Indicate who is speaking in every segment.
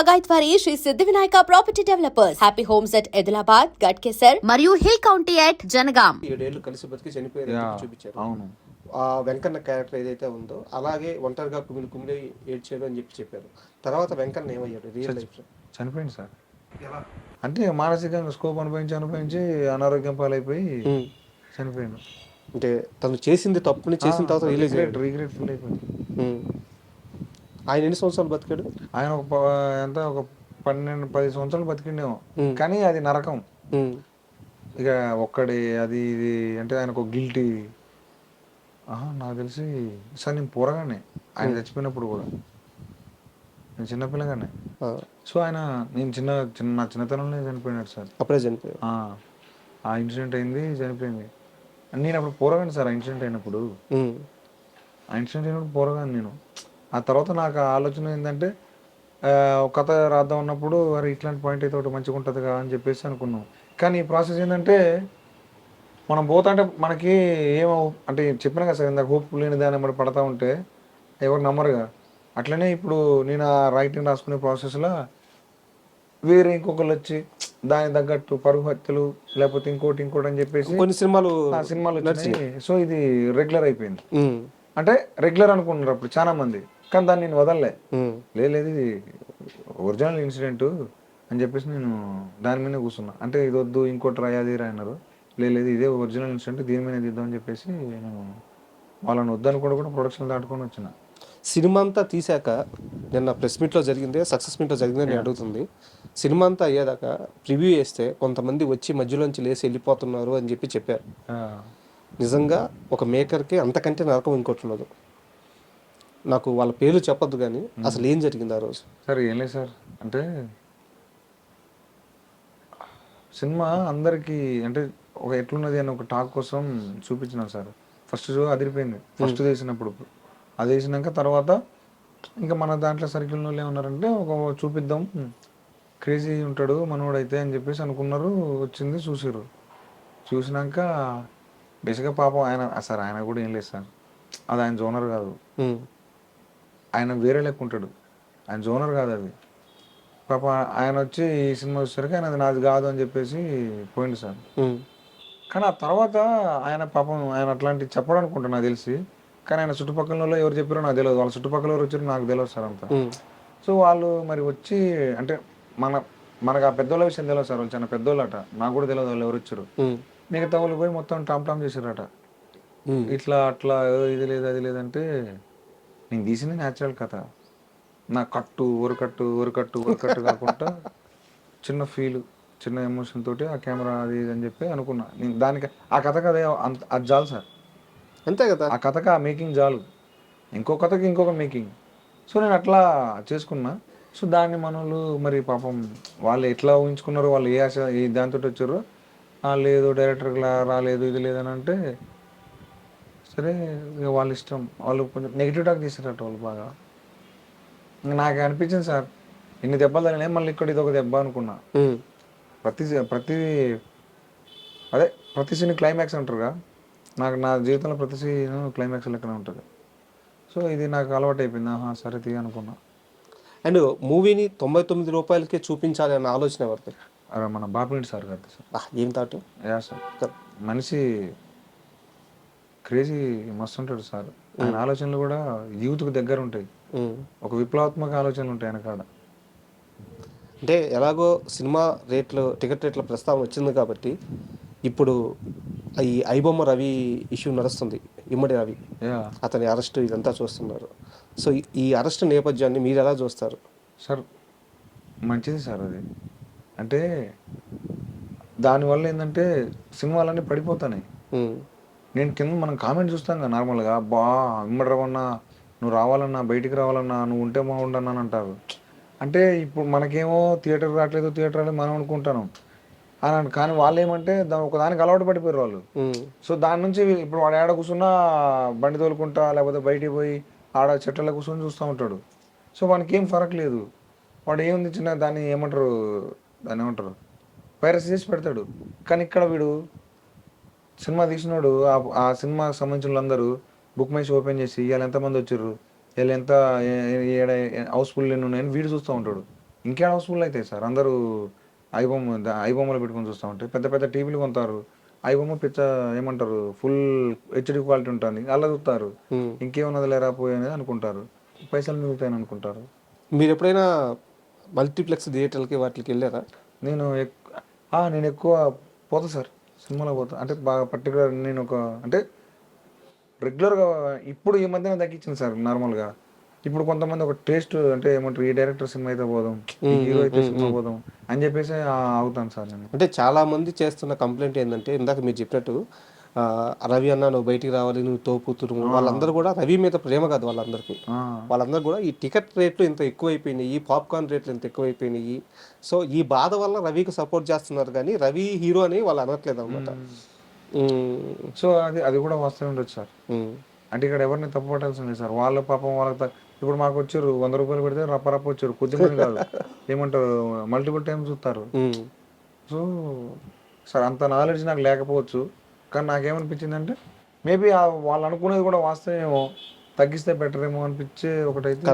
Speaker 1: పగాయత్వారి Shri Siddhi Vinayaka property developers. Happy homes at Edulabad Ghatkesar మరియు hill county at Jangaon
Speaker 2: ఏడేళ్ళు కలిసి బతికి చనిపోయారు చూపించారు.
Speaker 3: అవును.
Speaker 2: ఆ వెంకన్న క్యారెక్టర్ ఏదైతే ఉందో అలాగే ఒంటరిగా కుమిలి కుమిలి ఏడ్చాడు అని చెప్పి చెప్పారు. తర్వాత వెంకన్న ఏమయ్యాడు? రియల్ లైఫ్
Speaker 3: చనిపోయింది సార్. అంటే మానసికంగా స్కోప్ అనుభవించి అనుభవించి అనారోగ్యం పాలైపోయి చనిపోయాను
Speaker 2: అంటే తను చేసింది తప్పుని చేసిన తర్వాత రిలీజ్
Speaker 3: రిగ్రెట్ రిగ్రెట్ ఫుల్ అయిపోయింది
Speaker 2: ఆయన ఎన్ని సంవత్సరాలు బతికాడు?
Speaker 3: ఆయన ఒక ప- ఎంత ఒక పన్నెండు పది సంవత్సరాలు బతికిండేమో. కానీ అది నరకం.
Speaker 2: ఉమ్.
Speaker 3: ఇక ఒక్కడి అది ఇది అంటే ఆయన ఒక గిల్టీ. నాకు తెలిసి సార్ నేను పోరగానే ఆయన చచ్చిపోయినప్పుడు కూడా. నేను చిన్నపిల్లగానే
Speaker 2: ఆ,
Speaker 3: సో ఆయన నేను చిన్న చిన్న నా చిన్నతనంలో చనిపోయినాడు సార్.
Speaker 2: అప్పుడే చనిపోయాడు.
Speaker 3: ఆ, ఆ ఇన్సిడెంట్ అయింది చనిపోయింది. నేను అప్పుడు పోరగాను సార్ ఆ ఇన్సిడెంట్ అయినప్పుడు.
Speaker 2: ఉమ్.
Speaker 3: ఆ ఇన్సిడెంట్ అయినప్పుడు పోరగాను నేను. ఆ తర్వాత నాకు ఆలోచన ఏంటంటే ఒక కథ రాద్దాం ఉన్నప్పుడు అరే ఇట్లాంటి పాయింట్ అయితే ఒకటి మంచిగా ఉంటుంది కదా అని చెప్పేసి అనుకున్నాం. కానీ ఈ ప్రాసెస్ ఏంటంటే మనం పోతుంటే మనకి ఏమో అంటే చెప్పిన కదా సార్ ఇందాక హోప్ లేని దాన్ని మరి పడతా ఉంటే ఎవరు నమ్మరుగా అట్లనే ఇప్పుడు నేను ఆ రైటింగ్ రాసుకునే ప్రాసెస్లో వేరే ఇంకొకరు వచ్చి దానికి తగ్గట్టు పరుగు హత్యలు లేకపోతే ఇంకోటి ఇంకోటి అని చెప్పేసి
Speaker 2: కొన్ని సినిమాలు
Speaker 3: సినిమాలు సో ఇది రెగ్యులర్ అయిపోయింది. అంటే రెగ్యులర్ అనుకుంటున్నారు అప్పుడు చాలా మంది కానీ దాన్ని నేను వదలలే. లేదు ఒరిజినల్ ఇన్సిడెంట్ అని చెప్పేసి నేను దాని మీద కూర్చున్నా. అంటే ఇది వద్దు ఇంకోటి రాయి అది అన్నారు. లేదు ఇదే ఒరిజినల్ ఇన్సిడెంట్ దీని మీద తీద్దాం అని చెప్పేసి నేను వాళ్ళని వద్దనుకోవడం కూడా ప్రొడక్షన్ దాటుకొని వచ్చిన.
Speaker 2: సినిమా అంతా తీసాక నిన్న ప్రెస్ మీట్లో జరిగిందే సక్సెస్ మీట్లో జరిగిందే నేను అడుగుతుంది. సినిమా అంతా అయ్యేదాకా ప్రివ్యూ వేస్తే కొంతమంది వచ్చి మధ్యలోంచి లేసి వెళ్ళిపోతున్నారు అని చెప్పి చెప్పారు. నిజంగా ఒక మేకర్కి అంతకంటే నరకం ఇంకోటి ఉండదు. నాకు వాళ్ళ పేర్లు చెప్పొద్దు కానీ అసలు ఏం జరిగింది ఆ రోజు?
Speaker 3: సార్ ఏం లేదు సార్. అంటే సినిమా అందరికీ అంటే ఒక ఎట్లున్నది అని ఒక టాక్ కోసం చూపించినాం సార్. ఫస్ట్ షో అదిరిపోయింది. ఫస్ట్ తీసినప్పుడు అది వేసినాక తర్వాత ఇంకా మన దాంట్లో సర్కిల్లో ఏమన్నారంటే ఒక చూపిద్దాం. క్రేజీ ఉంటాడు మనోడైతే అని చెప్పేసి అనుకున్నారు. వచ్చింది చూసారు చూసినాక బేసిక్గా పాపం ఆయన సార్ ఆయన కూడా ఏం లేదు సార్. అది ఆయన జోనర్ కాదు. ఆయన వేరే లెక్క ఉంటాడు. ఆయన జోనర్ కాదు అది. పాప ఆయన వచ్చి ఈ సినిమా వచ్చేసరికి ఆయన అది నాది కాదు అని చెప్పేసి పోయింది సార్. కానీ ఆ తర్వాత ఆయన పాపం ఆయన అట్లాంటి చెప్పడం అనుకుంటా నాకు తెలిసి. కానీ ఆయన చుట్టుపక్కల ఎవరు చెప్పారో నాకు తెలియదు. వాళ్ళ చుట్టుపక్కల ఎవరు వచ్చారో నాకు తెలియదు సార్ అంతా. సో వాళ్ళు మరి వచ్చి అంటే మన మనకు ఆ పెద్దోళ్ళ విషయం తెలియదు సార్. వాళ్ళు చాలా పెద్దోళ్ళట. నాకు కూడా తెలియదు వాళ్ళు ఎవరు వచ్చారు. మిగతా వాళ్ళు పోయి మొత్తం టామ్ టామ్ చేశారట. ఇట్లా అట్లా ఇది లేదు అది లేదంటే నేను తీసింది న్యాచురల్ కథ. నా కట్టు ఊరకట్టు ఊరకట్టు ఊరకట్టు కాకుండా చిన్న ఫీల్ చిన్న ఎమోషన్ తోటి ఆ కెమెరా అది ఇది అని చెప్పి అనుకున్నా. నేను దానికి ఆ కథ కదే అంత అది చాలు సార్.
Speaker 2: అంతే కదా?
Speaker 3: ఆ కథకి ఆ మేకింగ్ చాలు. ఇంకో కథకి ఇంకొక మేకింగ్ సో నేను అట్లా చేసుకున్నా. సో దాన్ని మనోళ్ళు మరి పాపం వాళ్ళు ఎట్లా ఊహించుకున్నారో వాళ్ళు ఏ ఆశ ఏ దాంతో వచ్చారో "ఆ, లేదు డైరెక్టర్ రాలేదు ఇది లేదని అంటే సరే ఇక వాళ్ళ ఇష్టం. వాళ్ళు కొంచెం నెగిటివ్ టాక్ చేశారట వాళ్ళు బాగా. ఇంక నాకు అనిపించింది సార్ ఇన్ని దెబ్బలు తగిలినా మళ్ళీ ఇక్కడ ఇది ఒక దెబ్బ అనుకున్నా. ప్రతి ప్రతి అదే ప్రతి సీన్ క్లైమాక్స్ అంటారుగా. నాకు నా జీవితంలో ప్రతి సీన్ క్లైమాక్స్ లెక్కనే ఉంటుంది. సో ఇది నాకు అలవాటు అయిపోయింది. ఆహా సరే తీ అనుకున్నా.
Speaker 2: అండ్ మూవీని తొంభై తొమ్మిది రూపాయలకే చూపించాలి అన్న ఆలోచన ఎవరిది?
Speaker 3: మన బాపిరెడ్డి సార్ గారు సార్.
Speaker 2: ఏం తాటు
Speaker 3: యా సార్. మనిషి క్రేజీ మస్తు ఉంటాడు సార్. ఆయన ఆలోచనలు కూడా యూత్కి దగ్గర ఉంటాయి. ఒక విప్లవాత్మక ఆలోచనలు ఉంటాయి ఆయన కాడ
Speaker 2: అంటే ఎలాగో సినిమా రేట్లు టికెట్ రేట్ల ప్రస్తావన వచ్చింది కాబట్టి ఇప్పుడు ఈ ఐబొమ్మ రవి ఇష్యూ నడుస్తుంది ఇమ్మడి రవి. అతని అరెస్ట్ ఇదంతా చూస్తున్నారు. సో ఈ- అరెస్ట్ నేపథ్యాన్ని మీరు ఎలా చూస్తారు?
Speaker 3: సార్ మంచిది సార్ అది. అంటే దానివల్ల ఏంటంటే సినిమాలన్నీ పడిపోతున్నాయి. నేను కింద మనం కామెంట్ చూస్తాం కదా నార్మల్గా బా ఇమ్మడి రవన్నా నువ్వు రావాలన్నా బయటికి రావాలన్నా నువ్వు ఉంటే బాగుండన్నా అని అంటారు. అంటే ఇప్పుడు మనకేమో థియేటర్ రావట్లేదు థియేటర్ రాలేదు మనం అనుకుంటాను. అని కానీ వాళ్ళు ఏమంటే దా- ఒక దానికి అలవాటు పడిపోయారు వాళ్ళు. సో దాని నుంచి ఇప్పుడు వాడు ఆడ కూర్చున్నా బండి తోలుకుంటా లేకపోతే బయటికి పోయి ఆడ చెట్లలో కూర్చొని చూస్తూ ఉంటాడు. సో వానికి ఏం ఫరక్ లేదు. వాడు ఏముంది చిన్న దాన్ని ఏమంటారు దాన్ని ఏమంటారు వైరస్ చేసి పెడతాడు. కానీ ఇక్కడ వీడు సినిమా తీసినోడు ఆ- ఆ సినిమాకి సంబంధించిన వాళ్ళందరూ బుక్ మైస్ ఓపెన్ చేసి ఇవాళ ఎంతమంది వచ్చారు? వీళ్ళు ఎంత హౌస్ఫుల్ ఎన్ని ఉన్నాయని వీడు చూస్తూ ఉంటాడు. ఇంకే హౌస్ఫుల్ అవుతాయి సార్? అందరూ ఐబొమ్మ ఐబొమ్మలు పెట్టుకొని చూస్తూ ఉంటే పెద్ద పెద్ద టీవీలు కొంటారు ఐబొమ్మ పిచ్చ ఏమంటారు? ఫుల్ హెచ్డి క్వాలిటీ ఉంటుంది. అలా చూస్తారు. ఇంకేమున్నది లేరా పోయి అనేది అనుకుంటారు. పైసలు మిగులుతాయని అనుకుంటారు.
Speaker 2: మీరు ఎప్పుడైనా మల్టీప్లెక్స్ థియేటర్లకి వాటికి వెళ్ళారా?
Speaker 3: నేను నేను ఎక్కువ పోతా సార్. సినిమాలో పోతా. అంటే బాగా పర్టికులర్ నేను ఒక అంటే రెగ్యులర్గా ఇప్పుడు ఈ మధ్యన తగ్గించింది సార్ నార్మల్గా. ఇప్పుడు కొంతమంది ఒక టేస్ట్ అంటే ఏమంటారు ఈ డైరెక్టర్ సినిమా అయితే పోదాం ఈ హీరో అయితే సినిమా పోదాం అని చెప్పేసి ఆగుతాను సార్ నేను.
Speaker 2: అంటే చాలా మంది చేస్తున్న కంప్లైంట్ ఏంటంటే ఇందాక మీరు చెప్పినట్టు రవి అన్న నువ్వు బయటికి రావాలి నువ్వు తోపుతురు. వాళ్ళందరూ కూడా రవి మీద ప్రేమ కాదు వాళ్ళందరికీ. వాళ్ళందరూ కూడా ఈ టికెట్ రేట్లు ఇంత ఎక్కువైపోయినాయి పాప్కార్న్ రేట్లు ఇంత ఎక్కువైపోయినాయి. సో ఈ బాధ వల్ల రవికి సపోర్ట్ చేస్తున్నారు కానీ రవి హీరో అని వాళ్ళు అనట్లేదు అనమాట
Speaker 3: సో అది అది కూడా వాస్తవం ఉండొచ్చు సార్. అంటే ఇక్కడ ఎవరిని తప్పు పట్టాల్సింది సార్. వాళ్ళ పాపం వాళ్ళకి ఇప్పుడు మాకు వచ్చారు వంద రూపాయలు పెడితే రప్ప రప్ప వచ్చారు. కొద్దిమంది కాదు. ఏమంటారు మల్టిపుల్ టైమ్స్ చూస్తారు. సో సార్ అంత నాలెడ్జ్ నాకు లేకపోవచ్చు. కానీ నాకేమనిపించింది అంటే మేబీ వాళ్ళు అనుకునేది కూడా వాస్తవేమో తగ్గిస్తే బెటర్ ఏమో అనిపించే ఒకటైతే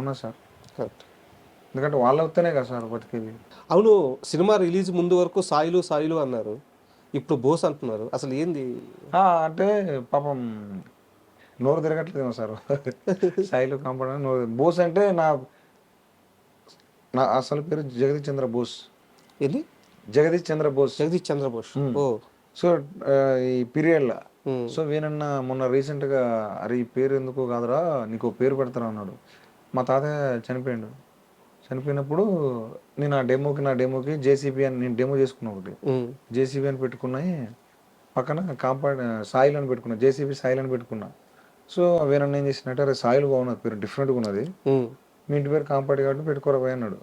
Speaker 3: ఉన్నా సార్.
Speaker 2: కరెక్ట్
Speaker 3: ఎందుకంటే వాళ్ళు వస్తేనే కదా సార్ బతికేది.
Speaker 2: అవును సినిమా రిలీజ్ ముందు వరకు సాయిలు సాయిలు అన్నారు. ఇప్పుడు బోస్ అంటున్నారు. అసలు ఏంది?
Speaker 3: అంటే పాపం నోరు తిరగట్లేదేమో సార్. సాయిలు కాంపౌండ్ నోరు బోస్ అంటే నా నా అసలు పేరు జగదీష్ చంద్ర బోస్.
Speaker 2: ఏంది?
Speaker 3: జగదీష్ చంద్ర బోస్.
Speaker 2: జగదీష్ చంద్రబోస్ ఓ
Speaker 3: సో ఈ పీరియడ్లో. సో వీనన్న మొన్న రీసెంట్గా అరే ఈ పేరు ఎందుకు కాదురా నీకు పేరు పెడతారా అన్నాడు. మా తాతయ్య చనిపోయాడు. చనిపోయినప్పుడు నేను ఆ డెమోకి నా డెమోకి జేసీబీ అని నేను డెమో చేసుకున్నా ఒకటి. జేసీబీ అని పెట్టుకున్నాయి పక్కన కాంపౌండ్ సాయిల్ అని పెట్టుకున్నా జేసీబీ సాయిల్ అని పెట్టుకున్నా. సో వేనన్న ఏం చేసినట్టు అరే సాయిల్ బాగున్నది పేరు డిఫరెంట్గా ఉన్నది. మీ ఇంటి పేరు కాంపౌండ్ కాబట్టి పెట్టుకోరా పోయి అన్నాడు.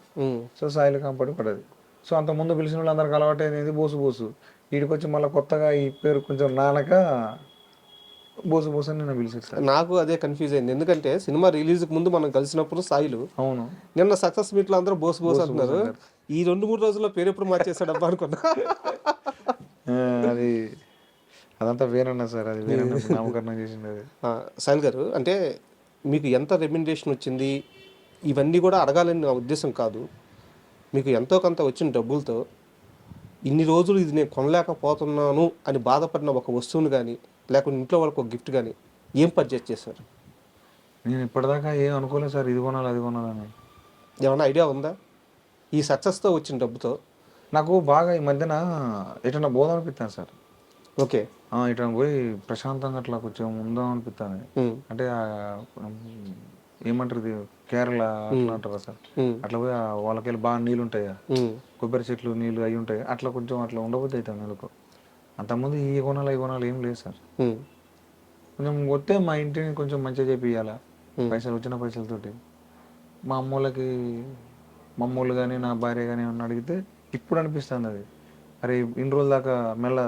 Speaker 3: సో సాయిల్ కాంపౌండ్ పడ్డది సో అంత ముందు పిలిచిన వాళ్ళు అందరికి అలవాటు అయింది బోసు బోసు. వీడికి వచ్చి మళ్ళీ కొత్తగా ఈ పేరు కొంచెం నానక బోసు బోసు అని నేను పిలిచాను సార్.
Speaker 2: నాకు అదే కన్ఫ్యూజ్ అయింది. ఎందుకంటే సినిమా రిలీజ్ ముందు మనం కలిసినప్పుడు సాయిలు
Speaker 3: అవును.
Speaker 2: నిన్న సక్సెస్ మీట్లో అందరూ బోస్ బోస్ అంటున్నారు. ఈ రెండు మూడు రోజుల్లో పేరు ఎప్పుడు మార్చేసాడబ్బా అనుకున్నా.
Speaker 3: అది అదంతా వేరన్నా సార్ అది వేరన్నా నామకరణం చేసింది అది.
Speaker 2: సాయిల్ గారు అంటే మీకు ఎంత రెమ్యునరేషన్ వచ్చింది? ఇవన్నీ కూడా అడగాలని నా ఉద్దేశం కాదు. మీకు ఎంతో కొంత వచ్చిన డబ్బులతో ఇన్ని రోజులు ఇది నేను కొనలేకపోతున్నాను అని బాధపడిన ఒక వస్తువుని కానీ లేకుంటే ఇంట్లో వాళ్ళకి ఒక గిఫ్ట్ కానీ ఏం పర్చేస్ చేశారు?
Speaker 3: నేను ఇప్పటిదాకా ఏం అనుకోలేదు సార్ ఇది కొనాలి అది కొనాలని
Speaker 2: ఏమైనా ఐడియా ఉందా? ఈ సక్సెస్తో వచ్చిన డబ్బుతో?
Speaker 3: నాకు బాగా ఈ మధ్యన ఎటన్నా పోదాం అనిపిస్తాను సార్.
Speaker 2: ఓకే.
Speaker 3: ఇటన్నా పోయి ప్రశాంతంగా అట్లా కొంచెం ఉందాం అనిపిస్తాను అంటే ఏమంటారు ఇది? కేరళ అట్లా అంటారా సార్? అట్లా పోయి ఆ వాళ్ళకి వెళ్ళి బాగా నీళ్ళు ఉంటాయా కొబ్బరి చెట్లు నీళ్ళు అవి ఉంటాయి? అట్లా కొంచెం అట్లా ఉండబోద్ది అవుతాను నెలకు అంతకుముందు ఈ కొనాలి ఈ కొనాలి ఏం లేదు సార్. కొంచెం వస్తే మా ఇంటిని కొంచెం మంచిగా చేపియాలా పైసలు వచ్చిన పైసలతోటి మా అమ్మోళ్ళకి మా అమ్మోళ్ళు కానీ నా భార్య కానీ ఏమన్నా అడిగితే ఇప్పుడు అనిపిస్తుంది అది. అరే ఇన్ని రోజుల దాకా మెల్ల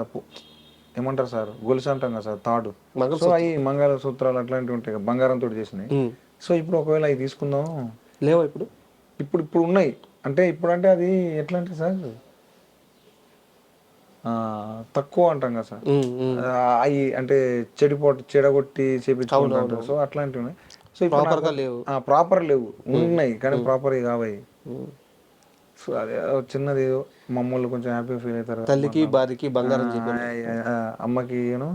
Speaker 3: ఏమంటారు సార్? గొలుసు అంటాం కదా సార్ తాడు. సో అవి మంగళ సూత్రాలు అట్లాంటివి ఉంటాయి కదా, బంగారంతో చేసినాయి. సో ఇప్పుడు ఒకవేళ అవి తీసుకుందాం.
Speaker 2: లేవా ఇప్పుడు?
Speaker 3: ఇప్పుడు ఇప్పుడు ఉన్నాయి. అంటే ఇప్పుడు అంటే అది ఎట్లా అంటే సార్ తక్కువ అంటాం కదా సార్. అవి అంటే చెడిపోటు చెడగొట్టి చేపించుకుంటారు సో అట్లాంటివి ఉన్నాయి. సో ఇప్పుడు
Speaker 2: Proper గా లేవు.
Speaker 3: ప్రాపర్ లేవు. ఉన్నాయి కానీ ప్రాపర్ కావాయి. సో అదే చిన్నది మమ్మల్ని కొంచెం హ్యాపీ ఫీల్ అవుతారు
Speaker 2: తల్లికి భార్యకి బంగారం
Speaker 3: అమ్మకి ఏను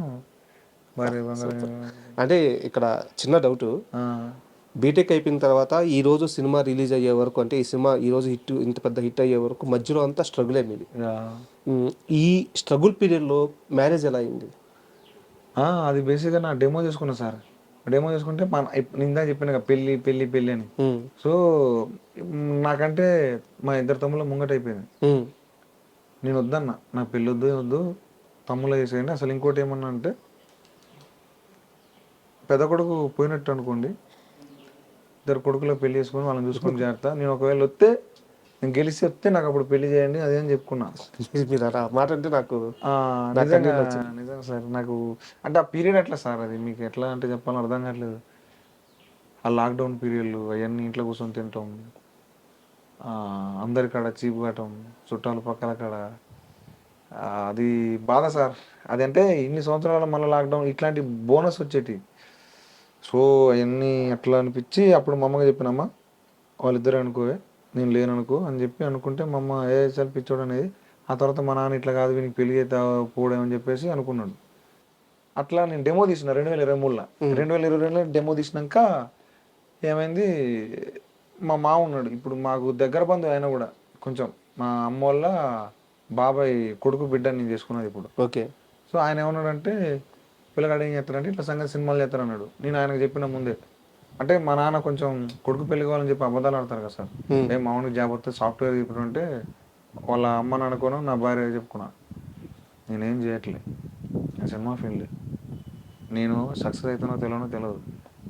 Speaker 3: భార్య బంగారం.
Speaker 2: అంటే ఇక్కడ చిన్న డౌట్ బీటెక్ అయిపోయిన తర్వాత ఈ రోజు సినిమా రిలీజ్ అయ్యే వరకు అంటే ఈ సినిమా ఈ రోజు హిట్ ఇంత పెద్ద హిట్ అయ్యే వరకు మధ్యలో అంతా స్ట్రగుల్. ఉమ్, ఈ స్ట్రగుల్ పీరియడ్లో మ్యారేజ్ ఎలా అయింది?
Speaker 3: అది బేసిక్గా నా డెమో చేసుకున్నా సార్ డెమో చేసుకుంటే మన ఇందాక చెప్పాను పెళ్ళి పెళ్ళి పెళ్ళి అని. సో నాకంటే మా ఇద్దరు తమ్ముళ్ళ ముంగట అయిపోయింది. నేను వద్దన్న. నా పెళ్ళి వద్దు వద్దు తమ్ముళ్ళ చేసేయండి అసలు ఇంకోటి ఏమన్నా అంటే పెద్ద కొడుకు పోయినట్టు అనుకోండి ఇద్దరు కొడుకులో పెళ్ళి చేసుకొని వాళ్ళని చూసుకొని జాగ్రత్త. నేను ఒకవేళ వస్తే నేను గెలిచి వస్తే నాకు అప్పుడు పెళ్ళి చేయండి అదే అని చెప్పుకున్నా.
Speaker 2: మీరు- మీరు అలా మాట అంటే నాకు
Speaker 3: నిజంగా నిజంగా సార్ నాకు అంటే ఆ పీరియడ్ ఎట్లా సార్ అది? మీకు ఎట్లా అంటే చెప్పాలని అర్థం కావట్లేదు. ఆ లాక్డౌన్ పీరియడ్లు అవన్నీ ఇంట్లో కూర్చొని తింటాం. ఆ, అందరి కాడ చీపు కట్టం చుట్టాలు పక్కల కాడ. అది బాధ సార్. అది అంటే ఇన్ని సంవత్సరాల మళ్ళీ లాక్డౌన్ ఇట్లాంటి బోనస్ వచ్చేటి. సో అవన్నీ అట్లా అనిపించి అప్పుడు మా అమ్మగా చెప్పినమ్మా వాళ్ళిద్దరు అనుకోవే నేను లేను అనుకో అని చెప్పి అనుకుంటే మా అమ్మ ఏ పిచ్చోడు అనేది ఆ తర్వాత మా నాన్న ఇట్లా కాదు వీనికి పెళ్ళి అయితే అని చెప్పేసి అనుకున్నాడు. అట్లా నేను డెమో తీసిన రెండు వేల ఇరవై మూడులో. రెండు వేల ఇరవై రెండులో డెమో తీసినాక ఏమైంది మా మామ ఉన్నాడు. ఇప్పుడు మాకు దగ్గర బంధువు అయినా కూడా కొంచెం మా అమ్మ వాళ్ళ బాబాయ్ కొడుకు బిడ్డ నేను చేసుకున్నది ఇప్పుడు.
Speaker 2: ఓకే.
Speaker 3: సో ఆయన ఏమన్నాడంటే పిల్లగాడు ఏం చేస్తాడంటే ఇట్లా సంగతి సినిమాలు చేస్తారన్నాడు నేను ఆయనకు చెప్పిన ముందే. అంటే మా నాన్న కొంచెం కొడుకు పెళ్ళి కావాలని చెప్పి అబద్ధాలు ఆడతారు కదా సార్. ఏ మామూలుగా జాబ్ వస్తే సాఫ్ట్వేర్ చెప్పినంటే వాళ్ళ అమ్మ నాన్నకోను నా భార్య చెప్పుకున్నా. నేనేం చేయట్లే. నేను సినిమా ఫీల్డ్. నేను సక్సెస్ అవుతానో తెలియనో తెలియదు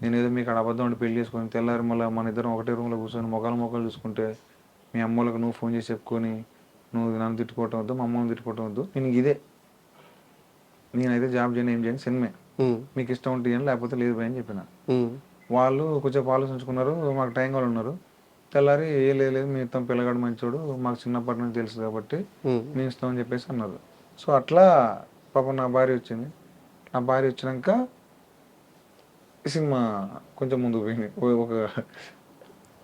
Speaker 3: నేను ఏదో మీకు అక్కడ అబద్ధం ఉండి పెళ్ళి చేసుకొని తెల్లారి మళ్ళీ మన ఇద్దరం ఒకటే రూమ్లో కూర్చొని మొక్కలు మొక్కలు చూసుకుంటే మీ అమ్మోళ్ళకి నువ్వు ఫోన్ చేసి చెప్పుకొని నువ్వు నన్ను తిట్టుకోవటం వద్దు మా అమ్మని తిట్టుకోవటం వద్దు. నేను ఇదే. నేనైతే జాబ్ చేయను ఏం చేయను సినిమే. మీకు ఇష్టం ఉంటే ఇయ్యండి, లేకపోతే లేదు భయ్ అని చెప్పిన. వాళ్ళు కొంచెం ఆలోచించుకున్నారు మాకు టైం వాళ్ళు ఉన్నారు. తెల్లారి ఏ లేదు మీ ఇస్తాం పిల్లగాడు మంచోడు మాకు చిన్నప్పటి నుంచి తెలుసు కాబట్టి
Speaker 2: ఉమ్,
Speaker 3: మేము ఇస్తామని చెప్పేసి అన్నారు. సో అట్లా పాపం నా భార్య వచ్చింది. నా భార్య వచ్చినాక ఈ సినిమా కొంచెం ముందుకు పోయింది. ఓ- ఒక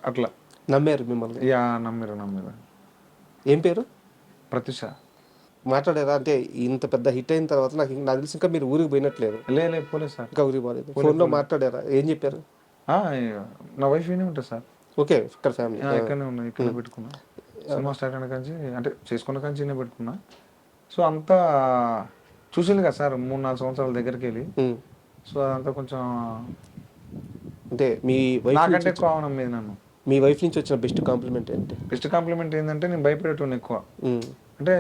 Speaker 3: అట్లా.
Speaker 2: నమ్మారు మిమ్మల్ని?
Speaker 3: యా నమ్మిరు నమ్మిరు.
Speaker 2: ఏం పేరు?
Speaker 3: ప్రత్యూష.
Speaker 2: మాట్లాడారా అంటే ఇంత పెద్ద హిట్ అయిన తర్వాత నాకు నాకు తెలిసి ఇంకా మీరు ఊరికి పోయినట్లేదు
Speaker 3: లే లే పోలేదు సార్.
Speaker 2: ఇంకా ఊరికి పోలేదు. ఫోన్లో మాట్లాడారా? ఏం చెప్పారు?
Speaker 3: నా వైఫ్ ఏనే ఉంటుంది సార్.
Speaker 2: ఓకే ఇక్కడ ఫ్యామిలీ
Speaker 3: ఇక్కడనే ఉన్నా ఇక్కడనే పెట్టుకున్నా. సినిమా స్టార్ట్ అయిన కంచి అంటే చేసుకున్న కంచి నేను పెట్టుకున్నా. సో అంతా చూసింది కదా సార్ మూడు నాలుగు సంవత్సరాల దగ్గరికి వెళ్ళి సో అదంతా కొంచెం
Speaker 2: అంటే మీ వైఫ్
Speaker 3: నాకంటే ఎక్కువ అవనం మీద నన్ను.
Speaker 2: మీ వైఫ్ నుంచి వచ్చిన బెస్ట్ కాంప్లిమెంట్ ఏంటి?
Speaker 3: బెస్ట్ కాంప్లిమెంట్ ఏంటంటే నేను భయపడేటోని ఎక్కువ. అంటే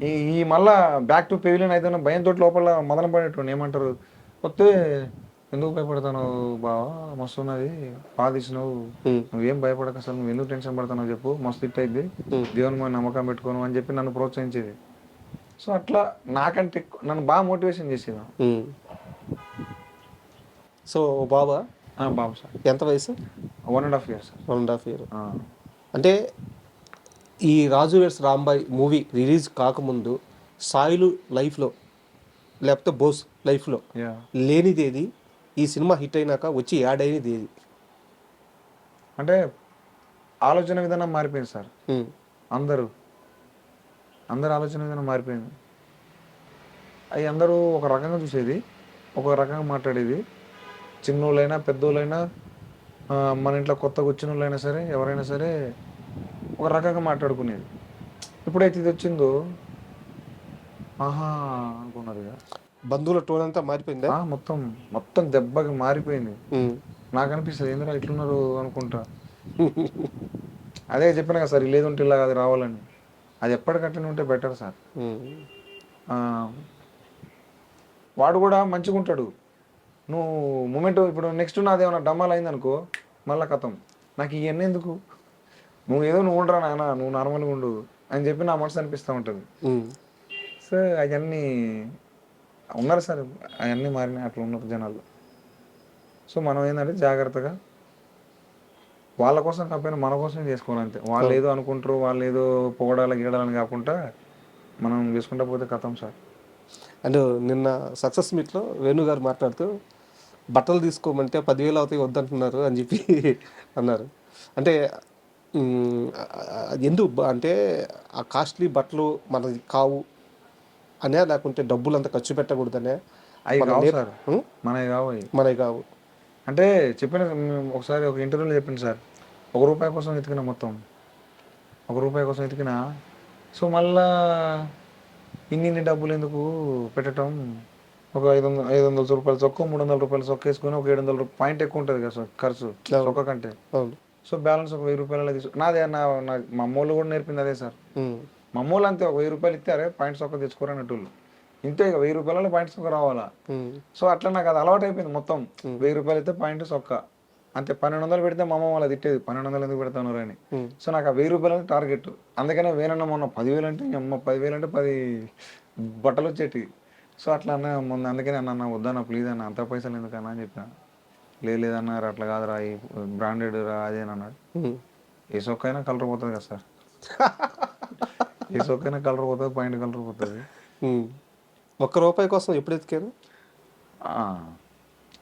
Speaker 3: ఈ ఈ మళ్ళా బ్యాక్ టు పెవిలియన్ అయితే భయంతో లోపల మదన పడేటోని ఏమంటారు? వస్తే ఎందుకు భయపడతావు బావా? మస్తు ఉన్నది.
Speaker 2: ఉమ్,
Speaker 3: నువ్వేం భయపడక అసలు? నువ్వు ఎందుకు టెన్షన్ పడతావు చెప్పు. మస్తు ఇట్ అయింది. దేవుని మీద నమ్మకం పెట్టుకోను అని చెప్పి నన్ను ప్రోత్సహించేది. సో అట్లా నాకంటే నన్ను బాగా మోటివేషన్ చేసేది.
Speaker 2: సో బాబా?
Speaker 3: బాబు సార్.
Speaker 2: ఎంత వయసు?
Speaker 3: One and half years sir.
Speaker 2: One and half year. అంటే ఈ Raju weds Rambai movie release కాకముందు సాయిలు లైఫ్లో లేకపోతే బోస్ లైఫ్లో
Speaker 3: యా
Speaker 2: లేనిది ఏది? ఈ సినిమా హిట్ అయినాక వచ్చి యాడ్ అయినది ఏది?
Speaker 3: అంటే ఆలోచన విధానం మారిపోయింది సార్. అందరూ. అందరు ఆలోచన విధానం మారిపోయింది. అవి అందరూ ఒక రకంగా చూసేది ఒక రకంగా మాట్లాడేది. చిన్నోళ్ళైనా పెద్దోళ్ళైనా మన ఇంట్లో కొత్తగా వచ్చిన వాళ్ళైనా సరే ఎవరైనా సరే ఒక రకంగా మాట్లాడుకునేది. ఎప్పుడైతే ఇది వచ్చిందో? ఆహా అనుకున్నారు
Speaker 2: బంధువుల టోన్ అంతా మారిపోయిందా?
Speaker 3: మొత్తం మొత్తం దెబ్బకి మారిపోయింది. నాకు అనిపిస్తుంది ఏంద్రా ఇట్లున్నారు? అనుకుంటా. అదే చెప్పిన కదా సార్ లేదు ఉంటే ఇలా అది రావాలని. అది ఎప్పటికట్లనే ఉంటే బెటర్ సార్. వాడు కూడా మంచిగా ఉంటాడు. నువ్వు మూమెంట్ ఇప్పుడు నెక్స్ట్ నాది ఏమైనా డమ్మాలు అయిందనుకో మళ్ళా కథం నాకు ఇవన్నీ ఎందుకు? నువ్వు ఏదో నువ్వు ఉండరా నాయన నువ్వు నార్మల్గా ఉండు అని చెప్పి నా మనసు అనిపిస్తూ ఉంటుంది. సో అవన్నీ ఉన్నారు సార్ అవన్నీ మారినాయి అట్లా ఉన్నారు జనాలు. సో మనం ఏంటంటే జాగ్రత్తగా వాళ్ళ కోసం కాకపోయినా మన కోసం చేసుకోవాలి అంతే వాళ్ళు ఏదో అనుకుంటారు వాళ్ళు ఏదో పొగడాలి గీడాలని కాకుండా మనం చేసుకుంటా పోతే కథం సార్.
Speaker 2: అండ్ నిన్న సక్సెస్ మీట్లో వేణు గారు మాట్లాడుతూ బట్టలు తీసుకోమంటే పదివేలు అవుతాయి వద్దంటున్నారు అని చెప్పి అన్నారు. అంటే ఎందుకు? అంటే ఆ కాస్ట్లీ బట్టలు మనది కావు అనే లేకుంటే డబ్బులు అంత ఖర్చు పెట్టకూడదనే
Speaker 3: అవి కావు సార్? మనవి కావు
Speaker 2: మనవి కావు.
Speaker 3: అంటే చెప్పిన ఒకసారి ఒక ఇంటర్వ్యూలో చెప్పింది సార్. ఒక రూపాయి కోసం ఎతికిన మొత్తం. ఒక రూపాయి కోసం ఎతికిన సో మళ్ళా ఇన్ని ఇన్ని డబ్బులు ఎందుకు పెట్టడం ఒక ఐదు వందల ఐదు వందల రూపాయల చొక్క మూడు వందల రూపాయల చొక్క వేసుకొని ఒక ఏడు వందల పాయింట్ ఎక్కువ ఉంటుంది కదా సార్ ఖర్చు చొక్క కంటే. సో బ్యాలెన్స్ ఒక వెయ్యి రూపాయలు తీసు నాదే నా నా మా అమ్మోళ్ళు కూడా నేర్పింది అదే సార్. మా అమ్మోళ్ళు అంతే ఒక వెయ్యి రూపాయలు ఇస్తే అరే పాయింట్ చొక్క తెచ్చుకోరన్నట్టు ఇంతే ఇక వెయ్యి రూపాయలలో పాయింట్ చొక్క రావాలా? సో అట్లా నాకు అది అలవాటు అయిపోయింది మొత్తం. వెయ్యి రూపాయలు అయితే పాయింట్ సొక్క అంతే పన్నెండు వందలు పెడితే మా అమ్మ వాళ్ళ తిట్టేది పన్నెండు వందలు ఎందుకు పెడతాను అని. సో నాకు ఆ వెయ్యి రూపాయలు టార్గెట్. అందుకనే వేనన్న మొన్న పదివేలు అంటే అమ్మ పదివేలు అంటే పది బట్టలు వచ్చేటి సో అట్లా అన్న మొన్న అందుకనే అన్న అన్న వద్దన్న ప్లీజ్ అన్న అంత పైసలు ఎందుకన్నా అని చెప్పిన. లేదన్నారు అట్లా కాదురా ఈ బ్రాండెడ్ రా అదేనన్నాడు. ఏ సొక్కైనా కలర్ పోతుంది కదా సార్. ఏ సొక్కైనా కలర్ పోతుంది పాయింట్ కలర్ పోతుంది.
Speaker 2: ఒక్క రూపాయి కోసం ఎప్పుడు ఎతికారు?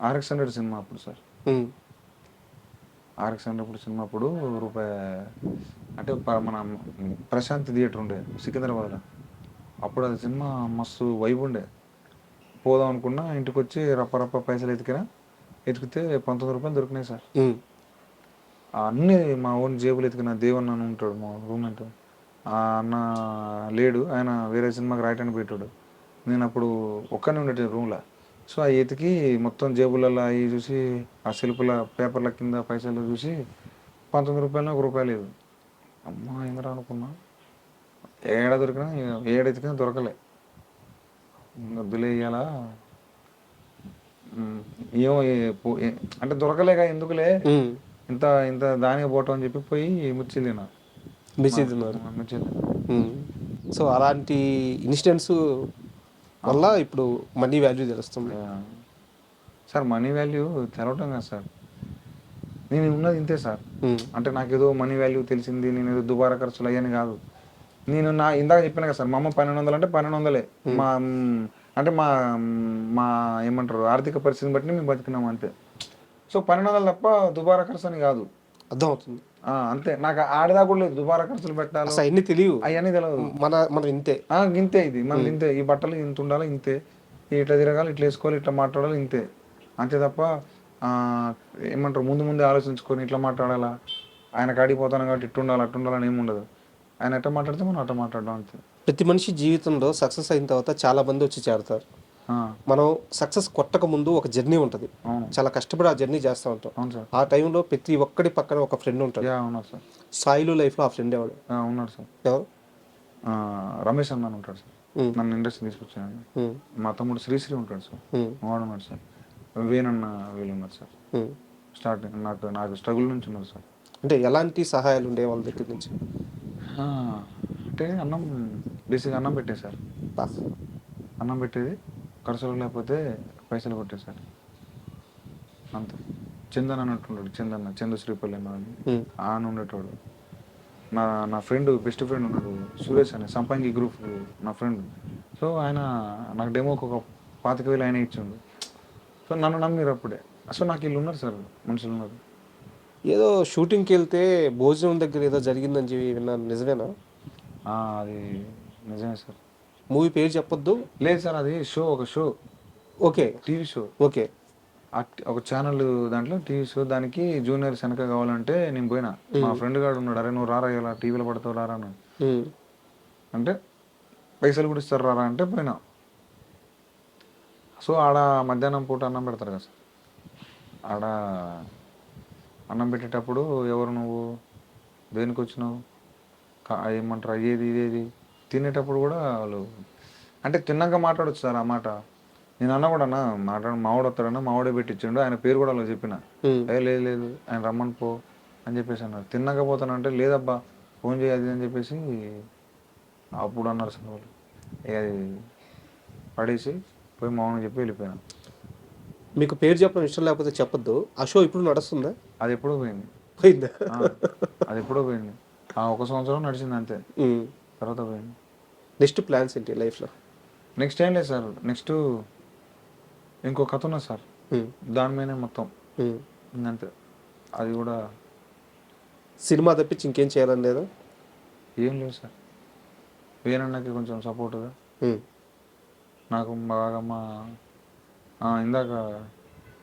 Speaker 3: ఆర్ఎక్స్ హండ్రెడ్ సినిమా అప్పుడు సార్. ఆర్ఎక్స్ హండ్రెడ్ సినిమా అప్పుడు రూపాయి అంటే మన ప్రశాంత్ థియేటర్ ఉండే సికింద్రాబాద్లో. అప్పుడు అది సినిమా మస్తు వైబ్ ఉండే. పోదాం అనుకున్నా ఇంటికి వచ్చి రప్ప రప్ప పైసలు ఎతికినా ఎతికితే పంతొమ్మిది రూపాయలు దొరికినాయి సార్. అన్నీ మా ఓన్ జేబులు ఎతికిన దేవన్ అని ఉంటాడు మా రూమ్మేట్. ఆ అన్న లేడు ఆయన వేరే సినిమాకి రాయటానికి పెట్టాడు నేను అప్పుడు ఒక్కనే ఉండేది రూమ్లో. సో ఆ ఎతికి మొత్తం జేబులలో అవి చూసి ఆ సెల్ఫ్ల పేపర్ల కింద పైసలు చూసి పంతొమ్మిది రూపాయలు ఒక రూపాయలు లేదు. అమ్మా ఏంద్రా అనుకున్నా. ఏడ దొరికినా ఏడ ఎతికినా దొరకలే. వద్దులే ఇయ్యాలా ఉమ్, ఏమో అంటే దొరకలేక ఎందుకులే. ఇంత ఇంత దానికి పోవటం అని చెప్పి పోయి మిర్చి తిన్నా
Speaker 2: మిర్చి తిన్నారు
Speaker 3: మిర్చి తిన్నా.
Speaker 2: ఉమ్. సో అలాంటి ఇన్సిడెంట్స్ వల్ల ఇప్పుడు మనీ వాల్యూ తెలుస్తుంది.
Speaker 3: సార్ మనీ వాల్యూ తెలవటం కదా సార్ నేను ఉన్నది ఇంతే సార్. అంటే నాకు ఏదో మనీ వాల్యూ తెలిసింది నేను ఏదో దుబారా ఖర్చులు అయ్యాని కాదు నేను నా ఇందాక చెప్పాను కదా సార్ మా అమ్మ పన్నెండు వందలు అంటే పన్నెండు వందలే మ్, అంటే మా మ్, ఏమంటారు ఆర్థిక పరిస్థితిని బట్టి మేము బతికినాం అంతే. సో పన్నెండు వందలు తప్ప దుబారా ఖర్చు అని కాదు.
Speaker 2: అర్థమవుతుంది.
Speaker 3: అంతే. నాకు ఆడదా కూడా లేదు. దుబారా ఖర్చులు పెట్టాలి
Speaker 2: అసలు అన్ని తెలియవు.
Speaker 3: అవన్నీ తెలియదు
Speaker 2: మన మన ఇంతే.
Speaker 3: ఇంతే ఇది. మన ఇంతే. ఈ బట్టలు ఇంత ఉండాలి ఇంతే. ఇట్లా తిరగాలి ఇట్లా వేసుకోవాలి ఇట్లా మాట్లాడాలి ఇంతే. అంతే తప్ప ఏమంటారు ముందు ముందే ఆలోచించుకొని ఇట్లా మాట్లాడాలా? ఆయన కాడికి పోతాను కాబట్టి ఇట్టు ఉండాలి అట్టు ఉండాలని ఏమి ఉండదు. ఆయన ఎట్లా మాట్లాడితే మనం అట్లా మాట్లాడడం అంతే.
Speaker 2: ప్రతి మనిషి జీవితంలో సక్సెస్ అయిన తర్వాత చాలా మంది వచ్చి చేరతారు. మనం సక్సెస్ కొట్టక ముందు ఒక జర్నీ ఉంటుంది. చాలా కష్టపడి ఆ జర్నీ చేస్తూ ఉంటాం.
Speaker 3: అవును సార్.
Speaker 2: ఆ టైంలో ప్రతి ఒక్కడి పక్కన ఒక ఫ్రెండ్ ఉంటాడు. సాయిలు లైఫ్లో ఆ ఫ్రెండ్ ఎవడు?
Speaker 3: ఆ, ఉన్నారు సార్.
Speaker 2: ఎవరు?
Speaker 3: రమేష్ అన్న అని ఉంటాడు సార్. నన్ను ఇండస్ట్రీ తీసుకొచ్చాను. మా తమ్ముడు శ్రీశ్రీ ఉంటాడు సార్. వాడు ఉన్నాడు సార్. వేణన్న వీళ్ళు ఉన్నారు సార్. స్టార్టింగ్ నాకు నాకు స్ట్రగుల్ నుంచి ఉన్నారు సార్.
Speaker 2: అంటే ఎలాంటి సహాయాలు ఉండే వాళ్ళ దగ్గర నుంచి?
Speaker 3: అంటే అన్నం బేసిక్గా అన్నం పెట్టే సార్. అన్నం పెట్టేది ఖర్చులు లేకపోతే పైసలు కొట్టే సార్. అంతే. చందన్ అన్నట్టుంటాడు చందన్న చందు శ్రీపల్లి అన్న అని.
Speaker 2: ఉమ్.
Speaker 3: ఆ అని ఉండేటోడు. నా నా ఫ్రెండ్ బెస్ట్ ఫ్రెండ్ ఉన్నాడు సురేష్ అని సంపంగి గ్రూప్ నా ఫ్రెండ్. సో ఆయన నాకు డెమోకి ఒక పాతిక వేలు ఆయన ఇచ్చిండు. సో నన్ను నమ్మిరు అప్పుడే. సో నాకు వీళ్ళు ఉన్నారు సార్ మనుషులు ఉన్నారు.
Speaker 2: ఏదో షూటింగ్కి వెళ్తే భోజనం దగ్గర ఏదో జరిగిందని చెప్పి విన్నాను. నిజమేనా?
Speaker 3: అది నిజమే సార్.
Speaker 2: మూవీ పేరు చెప్పొద్దు.
Speaker 3: లేదు సార్ అది షో ఒక show.
Speaker 2: Okay.
Speaker 3: TV show.
Speaker 2: Okay.
Speaker 3: ఒక ఛానల్ దాంట్లో టీవీ షో. దానికి జూనియర్స్ వెనక కావాలంటే నేను పోయినా. మా ఫ్రెండ్ గాడు ఉన్నాడు అరే నువ్వు రారా ఇలా టీవీలో పడతావు రారా. అంటే పైసలు కూడా ఇస్తారు రారా అంటే పోయినా. సో ఆడ మధ్యాహ్నం పూట అన్నం పెడతారు కదా సార్. ఆడ అన్నం పెట్టేటప్పుడు ఎవరు నువ్వు? దేనికి వచ్చినావు? ఏమంటారు? అయ్యేది ఇదేది? తినేటప్పుడు కూడా వాళ్ళు అంటే తిన్నాక మాట్లాడొచ్చు సార్ ఆ మాట. నేను అన్న కూడా అన్న మాట్లాడ మావాడు వస్తాడన్న మావాడే పెట్టించిండు ఆయన పేరు కూడా అలా చెప్పిన. ఏ లేదు లేదు ఆయన రమ్మని పో అని చెప్పేసి అన్నారు. తిన్నాక పోతానంటే లేదబ్బా ఫోన్ చేయాలి అని చెప్పేసి అప్పుడు అన్నారు సార్ వాళ్ళు. అది పడేసి పోయి మౌనం చెప్పి వెళ్ళిపోయాను.
Speaker 2: మీకు పేరు చెప్పడం ఇష్టం లేకపోతే చెప్పొద్దు. ఆ షో ఇప్పుడు నడుస్తుందా?
Speaker 3: అది ఎప్పుడో పోయింది.
Speaker 2: పోయిందా?
Speaker 3: అది ఎప్పుడో పోయింది. ఆ ఒక సంవత్సరం నడిచింది అంతే. తర్వాత పోయింది.
Speaker 2: నెక్స్ట్ ప్లాన్స్ ఏంటి లైఫ్లో?
Speaker 3: నెక్స్ట్ ఏం లేదు సార్. నెక్స్ట్ ఇంకో కథ ఉన్నది సార్. దాని మీదనే మొత్తం. అంతే. అది కూడా
Speaker 2: సినిమా తప్పించి ఇంకేం చేయాలని లేదా?
Speaker 3: ఏం లేదు సార్. వేనన్నకి కొంచెం సపోర్ట్గా. నాకు బాగా మా ఇందాక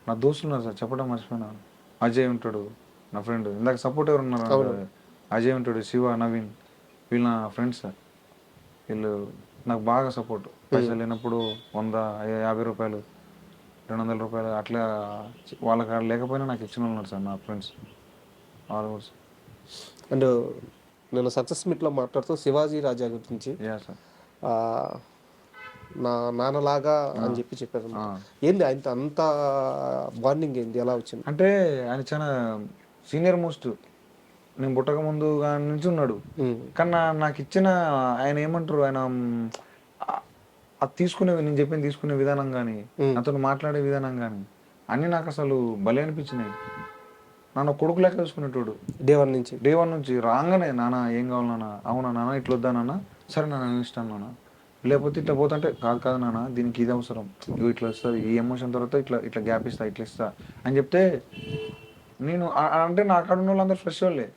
Speaker 3: నా దోస్తులు ఉన్నారు సార్ చెప్పడం మర్చిపోయినా. అజయ్ ఉంటాడు నా ఫ్రెండ్ ఇందాక సపోర్ట్ ఎవరు ఉన్నారు. అజయ్ ఉంటాడు శివ నవీన్. వీళ్ళు నా ఫ్రెండ్స్ సార్. వీళ్ళు నాకు బాగా సపోర్ట్ పైసలు లేనప్పుడు వంద యాభై రూపాయలు రెండు వందల రూపాయలు అట్లా వాళ్ళ కాడ లేకపోయినా నాకు ఇచ్చిన ఉన్నారు సార్ నా ఫ్రెండ్స్ వాళ్ళు కూడా సార్.
Speaker 2: అండ్ నేను సక్సెస్ మీట్లో మాట్లాడుతూ శివాజీ రాజా గురించి.
Speaker 3: సార్
Speaker 2: నా నాన్నలాగా అని చెప్పి చెప్పారు. ఏంది ఆయన అంత బాండింగ్ ఏంది? ఎలా వచ్చింది?
Speaker 3: అంటే ఆయన చాలా సీనియర్ మోస్ట్ నేను పుట్టక ముందు నుంచి ఉన్నాడు. కానీ నాకు ఇచ్చిన ఆయన ఏమంటారు? ఆయన అది తీసుకునే నేను చెప్పింది తీసుకునే విధానం కానీ. నాతో మాట్లాడే విధానం కానీ అన్నీ నాకు అసలు భలే అనిపించినాయి. నన్ను కొడుకు లెక్క చూసుకునేటోడు.
Speaker 2: డే వన్ నుంచి.
Speaker 3: డే వన్ నుంచి రాగానే నాన్న ఏం కావాలి నాన్న? అవునా నాన్న? ఇట్లా వద్దా నాన్న? సరే నాన్న నేను ఇస్తాను నాన్న. లేకపోతే ఇట్లా పోతుంటే కాదు కాదు నాన్న దీనికి ఇది అవసరం. ఇగో ఇట్లా వస్తుంది ఈ ఎమోషన్ తర్వాత ఇట్లా ఇట్లా గ్యాప్ ఇస్తా ఇట్లా ఇస్తా. అని చెప్తే నేను అంటే నా అక్కడ ఉన్న వాళ్ళందరూ ఫ్రెష్ వాళ్ళే.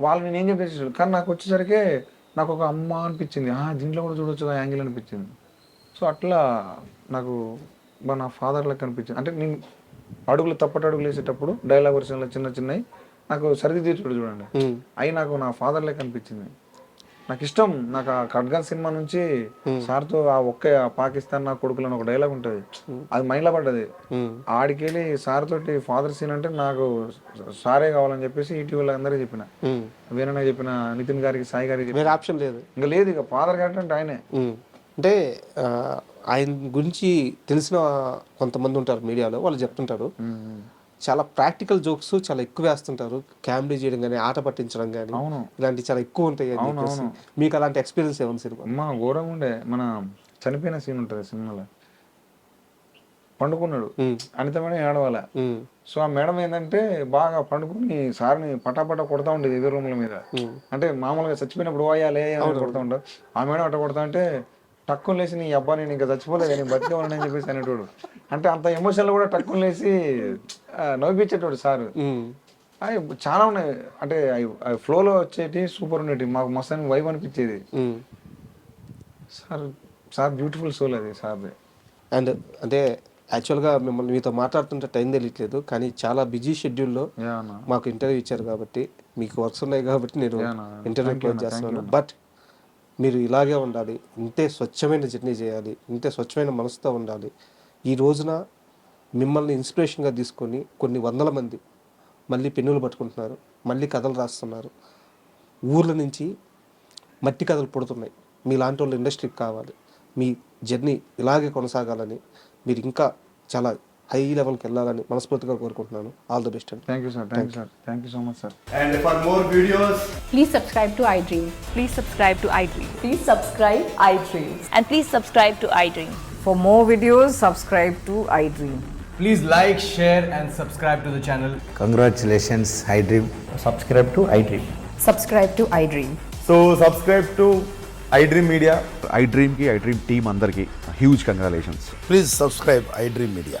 Speaker 3: వాళ్ళు నేను ఏం చెప్పేసి కానీ నాకు వచ్చేసరికి నాకు ఒక అమ్మ అనిపించింది. ఆ దీంట్లో కూడా చూడొచ్చు ఆ యాంగిల్ అనిపించింది. సో అట్లా నాకు నా ఫాదర్ లెక్క అనిపించింది. అంటే నేను అడుగులు తప్పటి అడుగులు వేసేటప్పుడు డైలాగ్ వర్షన్లో చిన్న చిన్నవి నాకు సరిది తీర్చుడు చూడండి అవి నాకు నా ఫాదర్ లెక్క అనిపించింది. నాకు ఇష్టం నాకు ఆ ఖడ్గన్ సినిమా నుంచి సార్తో ఆ ఒక్క పాకిస్తాన్ నా కొడుకులు అని ఒక డైలాగ్ ఉంటుంది. అది మైండ్లో పడ్డది.
Speaker 2: ఉమ్,
Speaker 3: ఆడికెళ్ళి సార్ తోటి ఫాదర్ సీన్ అంటే నాకు సారే కావాలని చెప్పేసి ఈటీవీలో అందరికీ చెప్పిన. వేరే చెప్పిన నితిన్ గారికి సాయి గారికి.
Speaker 2: వేరే ఆప్షన్ లేదు.
Speaker 3: ఇంకా లేదు ఇక ఫాదర్ క్యారెక్టర్ అంటే ఆయనే.
Speaker 2: అంటే ఆయన గురించి తెలిసిన కొంతమంది ఉంటారు మీడియాలో వాళ్ళు చెప్తుంటారు. చాలా ప్రాక్టికల్ జోక్స్ చాలా ఎక్కువ వేస్తుంటారు. కామెడీ చేయడం కానీ ఆట పట్టించడం కానీ
Speaker 3: అవును.
Speaker 2: ఇలాంటి చాలా ఎక్కువ ఉంటాయి. మీకు అలాంటి ఎక్స్పీరియన్స్ ఏమైనా సినిమా
Speaker 3: అమ్మ ఘోరంగా ఉండే మన చనిపోయిన సీన్ ఉంటుంది సినిమాలో. పండుకున్నాడు. అనిత మేడం ఏడవాల సో ఆ మేడం ఏంటంటే బాగా పండుకుని సార్ని పటాపట కొడతా ఉండేది ఎదురు రూమ్ల మీద. అంటే మామూలుగా చచ్చిపోయినప్పుడు అని కొడతా ఉంటారు. ఆ మేడం అట్ట కొడతా అంటే టక్కుని లేచి నీ అబ్బా నేను ఇంకా చచ్చిపోలేదు నేను బతికే ఉన్నాను అని చెప్పేసి అనేటోడు. అంటే అంత ఎమోషన్లో కూడా టక్కుని లేచి ఆ, నవ్విపించేటోడు సార్. అవి చాలా ఉన్నాయి. అంటే అవి ఫ్లోలో వచ్చేటి సూపర్ ఉండేటి మాకు మస్తు వైబ్ అనిపించేది. సార్ సార్ బ్యూటిఫుల్ సోల్ అది సార్ది
Speaker 2: అండ్ అంటే యాక్చువల్గా మిమ్మల్ని మీతో మాట్లాడుతుంటే టైం తెలియట్లేదు కానీ చాలా బిజీ షెడ్యూల్లో మాకు ఇంటర్వ్యూ ఇచ్చారు కాబట్టి మీకు వర్క్స్ ఉన్నాయి కాబట్టి నేను. Interview close. చేస్తున్నాను. బట్ మీరు ఇలాగే ఉండాలి. ఇంతే స్వచ్ఛమైన జర్నీ చేయాలి. ఇంతే స్వచ్ఛమైన మనసుతో ఉండాలి. ఈ రోజున మిమ్మల్ని ఇన్స్పిరేషన్గా తీసుకొని కొన్ని వందల మంది మళ్ళీ పెన్నులు పట్టుకుంటున్నారు. మళ్ళీ కథలు రాస్తున్నారు. ఊర్ల నుంచి మట్టి కథలు పుడుతున్నాయి. మీలాంటి వాళ్ళు ఇండస్ట్రీకి కావాలి. మీ జర్నీ ఇలాగే కొనసాగాలని మీరు ఇంకా చాలా హై లెవెల్కి వెళ్ళాలని మనస్ఫూర్తిగా కోరుకుంటున్నాను. All the best and.
Speaker 3: Thank you sir thank you sir thank you so much sir
Speaker 4: and for more videos
Speaker 5: please subscribe to
Speaker 6: iDream please subscribe to
Speaker 5: iDream please
Speaker 6: subscribe iDream and please
Speaker 7: subscribe to iDream for more
Speaker 4: videos subscribe to iDream please like share
Speaker 8: and subscribe
Speaker 4: to the channel
Speaker 5: congratulations iDream
Speaker 4: subscribe to iDream subscribe to
Speaker 9: iDream so subscribe to iDream media I డ్రీమ్కి iDream team అందరికి huge congratulations
Speaker 8: please subscribe iDream
Speaker 10: media